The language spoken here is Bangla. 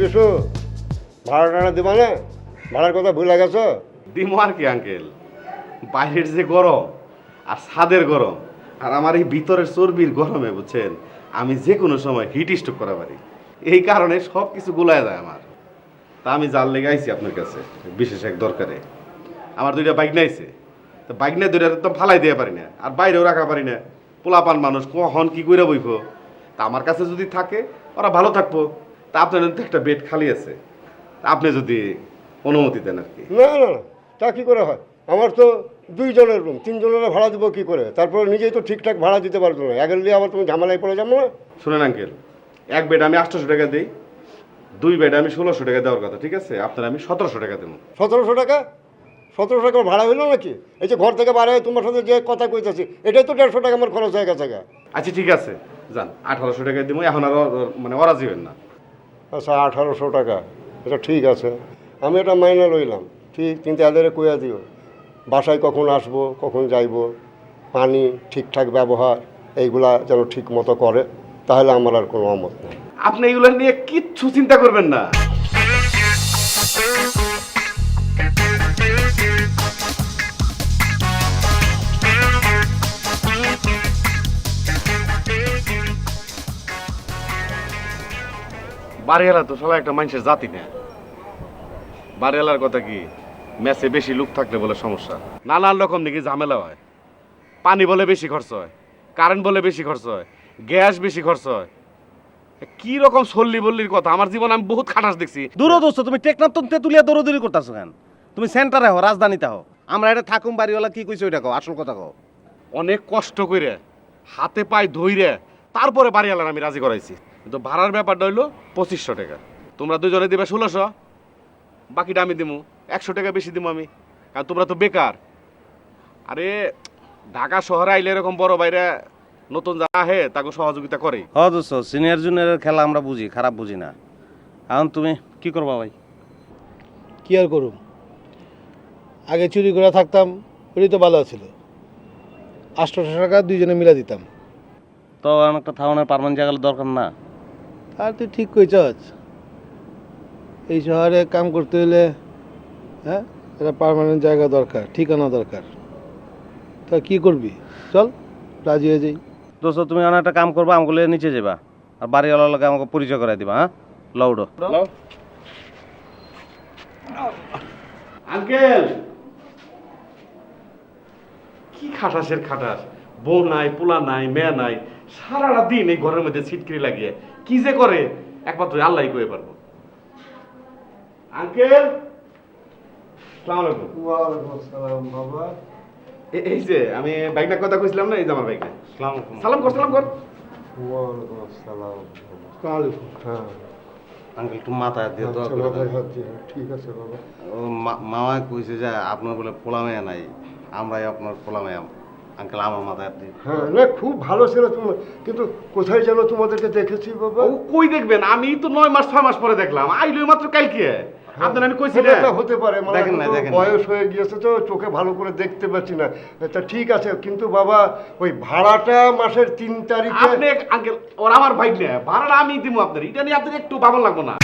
বিশু ভাড়া টাড়া দেবা না? ভাড়ার কথা ভুলে গেছো? দিমো আর কি আঙ্কেল বাইরের যে গরম আর ছাদের গরম আর আমার এই ভিতরের চর্বির গরমে, বুঝছেন? আমি যে কোনো সময় হিট স্ট্রোক করা পারি। এই কারণে সব কিছু গুলায় যায় আমার। তা আমি জাল লেগে আইছি আপনার কাছে, বিশেষ এক দরকারে। আমার দুইটা বাইক নাইছে তো বাইক নিয়ে দুইটা তো ফালাই দিয়ে পারি না, আর বাইরেও রাখা পারি না। পোলাপান মানুষ কখন কি করে বইব? তা আমার কাছে যদি থাকে, ওরা ভালো থাকব। তা আপনার তো একটা বেড খালি আছে। আপনি যদি অনুমতি দেন আর কি। না না না তা কী করে হয়? আমার তো দুইজনের রুম তিনজনের ভাড়া দেবো কী করে? তারপর নিজেই তো ঠিকঠাক ভাড়া দিতে পারতো না। একের আবার তুমি ঝামেলায় পড়ে যাব না? শুনেন আঙ্কেল এক বেড আমি আটশোশো টাকা দিই দুই বেড আমি ষোলোশো টাকা দেওয়ার কথা ঠিক আছে? আপনার আমি সতেরোশো টাকা দেবো। সতেরোশো টাকা? সতেরোশো টাকা ভাড়া হইল নাকি? এই যে ঘর থেকে বার হয়ে তোমার সাথে যে কথা কইতেছি এটাই তো দেড়শো টাকা আমার খরচ হয়ে গেছে। আচ্ছা ঠিক আছে। যান আঠারোশো টাকা দিব এখন আর মানে অরাজি হবেন না। আচ্ছা আঠারোশো টাকা। এটা ঠিক আছে। আমি এটা মাইনে রইলাম ঠিক, কিন্তু এদের কইয়া দিও, বাসায় কখন আসব, কখন যাইব, পানি ঠিকঠাক ব্যবহার, এইগুলা যেন ঠিক মতো করে, তাহলে আমার আর কোনো অমত নেই। আপনি এগুলো নিয়ে কিচ্ছু চিন্তা করবেন না। বাড়িওয়ালা তো সবাই একটা মানুষের জাতি না। বাড়িওয়ালার কথা কি ম্যাচে বেশি লোক থাকলে বলে সমস্যা। নানান রকম নাকি ঝামেলা হয়। পানি বলে বেশি খরচ হয় কারেন্ট বলে বেশি খরচ হয় গ্যাস বেশি খরচ হয়। কি রকম সল্লি বল্লির কথা আমার জীবন আমি বহুত খাটাস দেখছি। দূর দোস্ত তুমি টেকনাফ তো তেতুলিয়া দৌড়দৌড়ি করতেছো কেন? তুমি সেন্টারে হও রাজধানীতে হও। আমরা এটা থাকুম বাড়িওয়ালা কি কইছো ওইটা কও আসল কথা কও। অনেক কষ্ট করে হাতে পায়ে ধইরে তারপরে বাড়িওয়ালার আমি রাজি করাইছি। কিন্তু ভাড়ার ব্যাপারটা হইল পঁচিশশো টাকা। তোমরা দুজনে দিবে ষোলোশো বাকিটা আমি দিমু। একশো টাকা বেশি দিমু আমি কারণ তোমরা তো বেকার। আরে ঢাকা শহরে আইলে এরকম বড় বাইরে নতুন যা আহে তাকে সহযোগিতা করে। হ দোস্ত সিনিয়র জুনিয়রের খেলা আমরা বুঝি খারাপ বুঝি না। এখন তুমি কি করবা ভাই? কি আর করুম? আগে চুরি করে থাকতাম ওটাই তো ভালো ছিল। আটশোশো টাকা দুইজনে মিলা দিতাম। তো আমার একটা থাউনের পারমানেন্ট জায়গা দরকার না। আর তুই ঠিক কইছস। এই শহরে কাম করতে হলে হ্যাঁ এটা পার্মানেন্ট জায়গা দরকার ঠিকানা দরকার। তা কি করবি? চল রাজি হয়ে যাই। দোস্ত তুমি অনেক একটা কাম করবা আমাকে লিয়ে নিচে যাবা আর বাড়িওয়ালার লগে আমাকে পরিচয় করাই দিবা হ্যাঁ? Ludo uncle! কি খাটাসের খাটাস? বউ নাই পোলা নাই মেয়ে নাই। সারাটা দিন এই ঘরের মধ্যে ছিটকিরি লাগিয়ে কি যে করে একমাত্র আল্লাহ কয়ে পারব। আঙ্কেল বাবা। এই যে আমি বাইকটার কথা কইছিলাম না এই যে আমার বাইকটা। সালাম কর সালাম কর। হ্যাঁ। আঙ্কেল একটু মাথায় দিয়ে দোয়া আচ্ছা, দিয়ে, ঠিক আছে বাবা। মামা কইছে যে আপনার বলে পোলামেয়া নাই। আমরাই আপনার পোলামেয়া। আঙ্কেল আমার মাথায় হাত হ্যাঁ না খুব ভালো ছিল তোমার। কিন্তু কোথায় যেন তোমাদেরকে দেখেছি বাবা? ও কই দেখবেন? আমি তো নয় মাস ছয় মাস পরে দেখলাম। আইলো মাত্র কালকে। আপনার আমি কইছি না। হতে পারে। মানে। বয়স হয়ে গিয়েছে তো চোখে ভালো করে দেখতে পাচ্ছি না। তা ঠিক আছে কিন্তু বাবা ওই ভাড়াটা মাসের তিন তারিখে আপনি আঙ্কেল ওর আমার বাইক না। ভাড়াটা আমি দিব আপনার। এটা নিয়ে আপনার একটু ভালো লাগবো না।